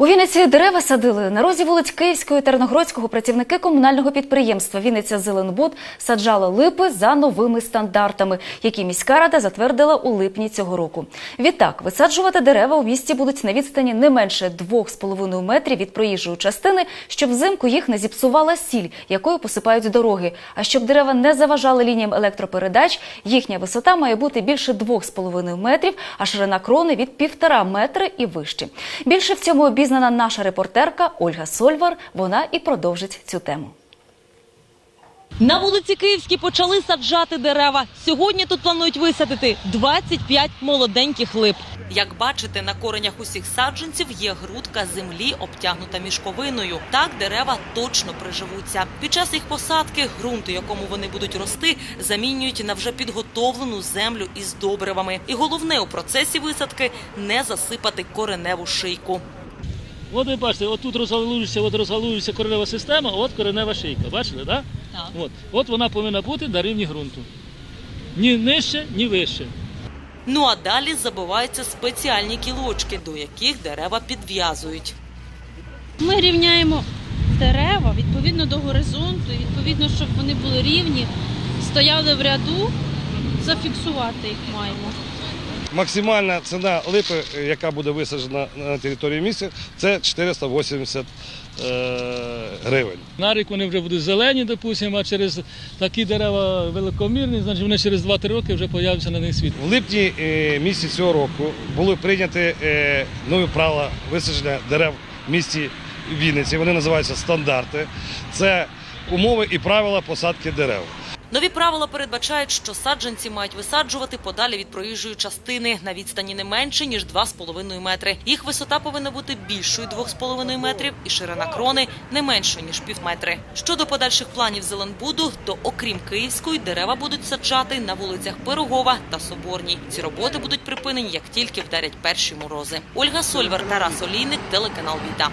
У Вінниці дерева садили. На розі вулиць Київської Терногородського працівники комунального підприємства Вінниця Зеленбуд саджали липи за новими стандартами, які міська рада затвердила у липні цього року. Відтак, висаджувати дерева у місті будуть на відстані не менше 2,5 метрів від проїжджої частини, щоб взимку їх не зіпсувала сіль, якою посипають дороги. А щоб дерева не заважали лініям електропередач, їхня висота має бути більше 2,5 метрів, а ширина крони від 1,5 метри і вище. Більше в цьому обізнана наша репортерка Ольга Сольвар. Вона і продовжить цю тему. На вулиці Київській почали саджати дерева. Сьогодні тут планують висадити 25 молоденьких лип. Як бачите, на коренях усіх саджанців є грудка землі, обтягнута мішковиною. Так дерева точно приживуться. Під час їх посадки ґрунт, у якому вони будуть рости, замінюють на вже підготовлену землю із добривами. І головне у процесі висадки не засипати кореневу шийку. От ви бачите, от тут розгалується, от розгалується коренева система, от коренева шийка. Бачили, да? Так. От. от вона повинна бути на рівні ґрунту. Ні нижче, ні вище. Ну а далі забиваються спеціальні кілочки, до яких дерева підв'язують. Ми рівняємо дерева відповідно до горизонту, відповідно, щоб вони були рівні, стояли в ряду, зафіксувати їх маємо. Максимальна ціна липи, е, яка буде висаджена на території міста, це 480 е, гривень. На рік вони вже будуть зелені, допустимо, а через такі дерева великомірні, значить вони через 2-3 роки вже появляться на них світ. В липні е, місяці цього року були прийняті нові правила висадження дерев в місті Вінниці. Вони називаються стандарти. Це умови і правила посадки дерев. Нові правила передбачають, що саджанці мають висаджувати подалі від проїжджої частини на відстані не менше ніж 2,5 метри. Їх висота повинна бути більшою 2,5 метрів і ширина крони не меншою ніж пів метри. Щодо подальших планів Зеленбуду, то окрім Київської, дерева будуть саджати на вулицях Пирогова та Соборній. Ці роботи будуть припинені, як тільки вдарять перші морози. Ольга Сольвар, Тарас Олійник, телеканал Віта.